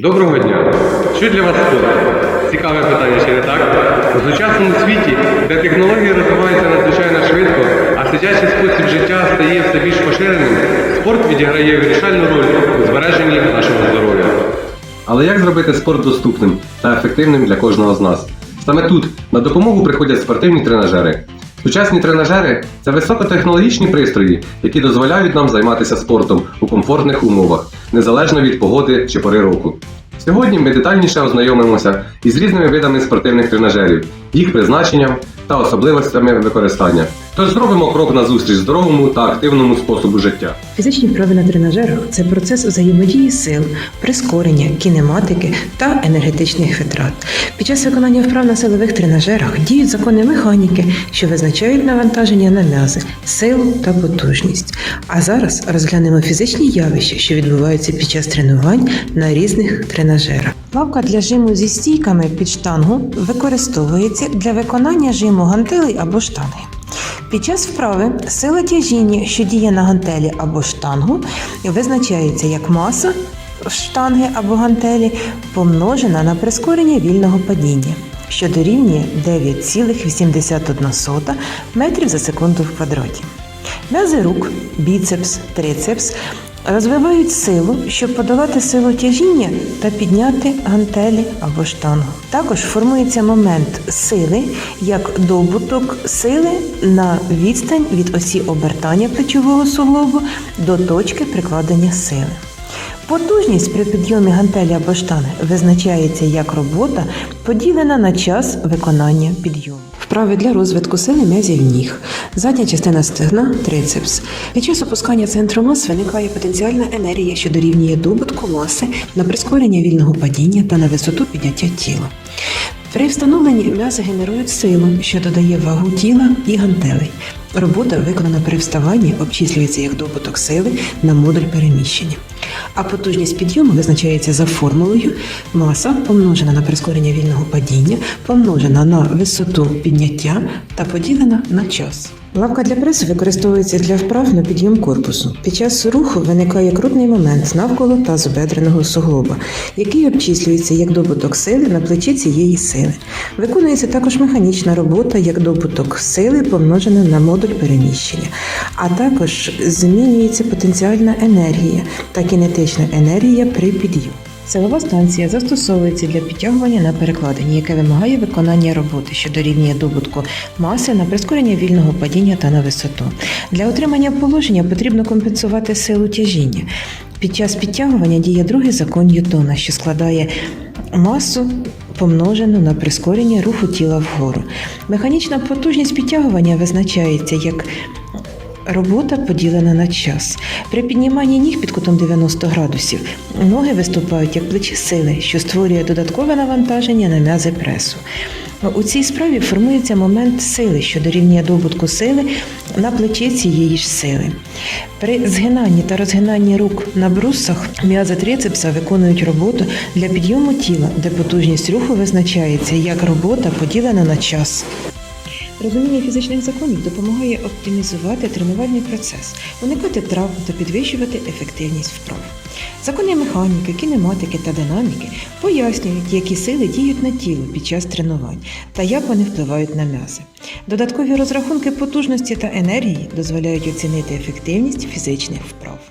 Доброго дня! Що для вас спорт? Цікаве питання, чи не так? У сучасному світі, де технології розвиваються надзвичайно швидко, а сидячий спосіб життя стає все більш поширеним, спорт відіграє вирішальну роль у збереженні нашого здоров'я. Але як зробити спорт доступним та ефективним для кожного з нас? Саме тут на допомогу приходять спортивні тренажери. Сучасні тренажери це високотехнологічні пристрої, які дозволяють нам займатися спортом у комфортних умовах, незалежно від погоди чи пори року. Сьогодні ми детальніше ознайомимося із різними видами спортивних тренажерів, їх призначенням та особливостями використання. Тож зробимо крок назустріч здоровому та активному способу життя. Фізичні вправи на тренажерах це процес взаємодії сил, прискорення, кінематики та енергетичних витрат. Під час виконання вправ на силових тренажерах діють закони механіки, що визначають навантаження на м'язи, силу та потужність. А зараз розглянемо фізичні явища, що відбуваються під час тренувань на різних тренажерах. Лавка для жиму зі стійками під штангу використовується для виконання жиму гантелей або штанги. Під час вправи сила тяжіння, що діє на гантелі або штангу, визначається як маса штанги або гантелі, помножена на прискорення вільного падіння, що дорівнює 9,81 метрів за секунду в квадраті. М'язи рук, біцепс, трицепс розвивають силу, щоб подолати силу тяжіння та підняти гантелі або штангу. Також формується момент сили як добуток сили на відстань від осі обертання плечового суглобу до точки прикладення сили. Потужність при підйомі гантелі або штани визначається як робота, поділена на час виконання підйому. Вправи для розвитку сили м'язів ніг. Задня частина стегна трицепс. Під час опускання центру мас виникає потенціальна енергія, що дорівнює добутку маси на прискорення вільного падіння та на висоту підняття тіла. При встановленні м'яса генерують силу, що додає вагу тіла і гантелей. Робота, виконана при вставанні, обчислюється як добуток сили на модуль переміщення. А потужність підйому визначається за формулою маса помножена на прискорення вільного падіння, помножена на висоту підняття та поділена на час. Лавка для пресу використовується для вправ на підйом корпусу. Під час руху виникає крутний момент навколо тазобедреного суглоба, який обчислюється як добуток сили на плечі цієї сили. Виконується також механічна робота як добуток сили помножена на модуль переміщення, а також змінюється потенціальна енергія та кінетична енергія при підйомі. Силова станція застосовується для підтягування на перекладині, яке вимагає виконання роботи, що дорівнює добутку маси на прискорення вільного падіння та на висоту. Для отримання положення потрібно компенсувати силу тяжіння. Під час підтягування діє другий закон Ньютона, що складає масу помножену на прискорення руху тіла вгору. Механічна потужність підтягування визначається як Робота поділена на час. При підніманні ніг під кутом 90 градусів ноги виступають як плечі сили, що створює додаткове навантаження на м'язи пресу. У цій справі формується момент сили, що дорівнює добутку сили на плечі цієї ж сили. При згинанні та розгинанні рук на брусах м'язи трицепса виконують роботу для підйому тіла, де потужність руху визначається як робота поділена на час. Розуміння фізичних законів допомагає оптимізувати тренувальний процес, уникати травм та підвищувати ефективність вправ. Закони механіки, кінематики та динаміки пояснюють, які сили діють на тіло під час тренувань та як вони впливають на м'язи. Додаткові розрахунки потужності та енергії дозволяють оцінити ефективність фізичних вправ.